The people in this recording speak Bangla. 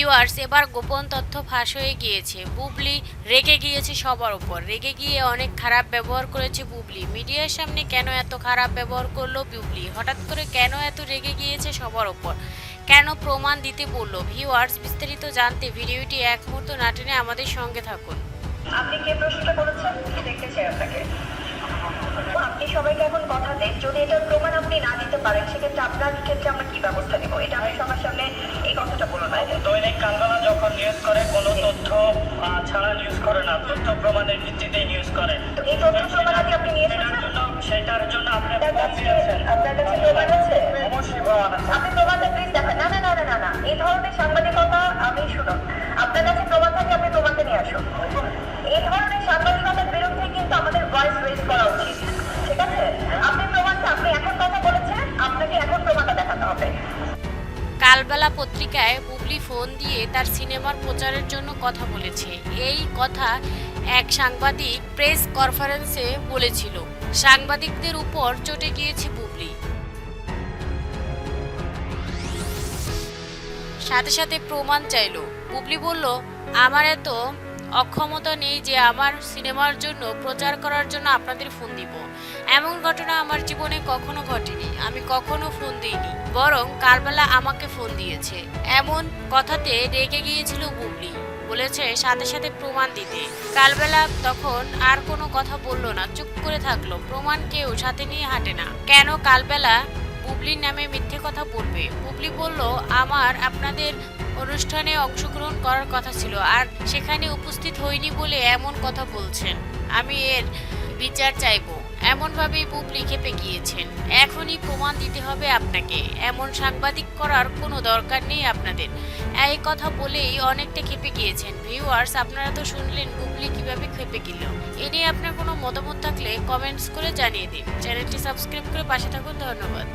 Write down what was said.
ভিউয়ার্স, এবার গোপন তথ্য ফাঁস হয়ে গিয়েছে। বুবলি রেগে গিয়েছে সবার উপর। রেগে গিয়ে অনেক খারাপ ব্যবহার করেছে বুবলি। মিডিয়ার সামনে কেন এত খারাপ ব্যবহার করল বুবলি? হঠাৎ করে কেন এত রেগে গিয়েছে সবার উপর? কেন প্রমাণ দিতে বলল? ভিউয়ার্স, বিস্তারিত জানতে ভিডিওটি এক মুহূর্ত না টেনে আমাদের সঙ্গে থাকুন। আপনি কে প্রশ্নটা করেছেন? দেখতে চাই আপনাকে। আপনি সবাইকে এখন কথা দেন। যদি এটার প্রমাণ আপনি না দিতে পারেন, সেক্ষেত্রে আপনার ক্ষেত্রে আমরা কি ব্যবস্থা তথ্য ছাড়া নিউজ করে না তথ্য প্রমাণের ভিত্তিতে নিউজ করে। এই তথ্য প্রমাণ আপনি নিয়ে সেটার এসেছেন জন্য সেটার জন্য আপনি আপনার কাছে প্রমাণ আছে অবশ্যই আপনি প্রমাণটা প্লিজ দেখান। না না না না না। এই ধরনের সাংবাদিকতা আমি শুনুন। কালবেলা পত্রিকায় বুবলি ফোন দিয়ে তার সিনেমার প্রচারের জন্য কথা বলেছে। এই কথা এক সাংবাদিক প্রেস কনফারেন্সে বলেছিল। সাংবাদিকদের উপর চটে গিয়েছে বুবলি। সাথে সাথে প্রমাণ চাইল। বুবলি বলল, আমার এত অক্ষমতা নেই যে আমার সিনেমার জন্য, প্রচার করার জন্য আপনাদের ফোন দিব। এমন ঘটনা আমার জীবনে কখনো ঘটেনি। আমি কখনো ফোন দিইনি। বরং কালবেলা আমাকে ফোন দিয়েছে। এমন কথাতে রেগে গিয়েছিল বুবলি। বলেছে, সাথে সাথে প্রমাণ দিতে। কালবেলা তখন আর কোনো কথা বলল না। চুপ করে থাকল। প্রমাণ কেউ সাথে নিয়ে হাঁটে না। কেন কালবেলা বুবলির নামে মিথ্যে কথা বলবে? বুবলি বলল, আমার, আপনাদের অনুষ্ঠানে অংশগ্রহণ করার কথা ছিল আর সেখানে উপস্থিত হইনি বলে এমন কথা বলছেন। আমি এর বিচার চাইব। এমনভাবেই বুবলি খেপে গিয়েছেন এখনই প্রমাণ দিতে হবে আপনাকে। এমন সাংবাদিক করার কোনো দরকার নেই আপনাদের। এই কথা বলেই অনেকটা খেপে গিয়েছেন। ভিউয়ার্স, আপনারা তো শুনলেন বুবলি কীভাবে খেপে গেল। এ নিয়ে আপনার কোনো মতামত থাকলে কমেন্টস করে জানিয়ে দিন। চ্যানেলটি সাবস্ক্রাইব করে পাশে থাকুন। ধন্যবাদ।